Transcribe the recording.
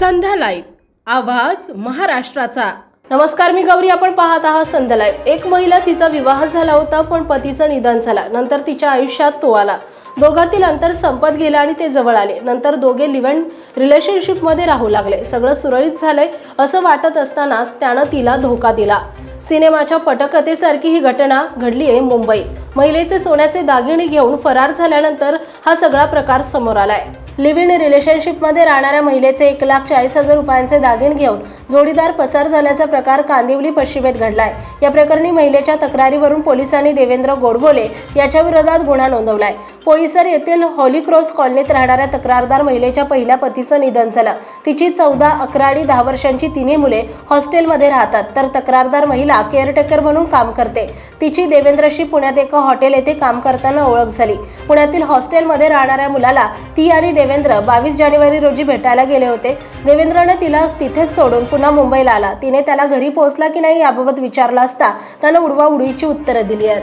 संध्या live. आवाज महाराष्ट्राचा. नमस्कार मी गौरी. आपण पाहत आहात संध्यालाय एक महिला तिचा विवाह झाला होता पण पतीचं निधन झाला. नंतर तिच्या आयुष्यात तो आला दोघातील अंतर संपत गेलं आणि ते जवळ आले. नंतर दोघे लिव्हन रिलेशनशिपमध्ये राहू लागले. सगळं सुरळीत झालंय असं वाटत असतानाच त्यानं तिला धोका दिला. सिनेमाच्या पटकथेसारखी ही घटना घडली आहे मुंबईत. महिलेचे सोन्याचे दागिने घेऊन फरार झाल्यानंतर हा सगळा प्रकार समोर आलाय. लिव्ह इन रिलेशनशिपमध्ये राहणाऱ्या महिलेचे एक लाख चाळीस हजार रुपयांचे दागिने घेऊन जोडीदार पसार झाल्याचा प्रकार कांदिवली पश्चिमेत घडलाय. या प्रकरणी महिलेच्या तक्रारीवरून पोलिसांनी देवेंद्र गोडबोले याच्याविरोधात गुन्हा नोंदवलाय. पोईसर येथील हॉली क्रॉस कॉलनीत राहणाऱ्या तक्रारदार महिलेच्या पहिल्या पतीचं निधन झालं. तिची चौदा अकरा आणि दहा वर्षांची तिन्ही मुले हॉस्टेलमध्ये राहतात. तर तक्रारदार महिला केअरटेकर म्हणून काम करते. तिची देवेंद्रशी पुण्यात एका हॉटेल येथे काम करताना ओळख झाली. पुण्यातील हॉस्टेलमध्ये राहणाऱ्या मुलाला ती आणि देवेंद्र बावीस जानेवारी रोजी भेटायला गेले होते. देवेंद्रने तिला तिथेच सोडून पुन्हा मुंबईला आला. तिने त्याला घरी पोहोचला की नाही याबाबत विचारला असता त्यानं उडवा उडीची उत्तरं दिली आहेत.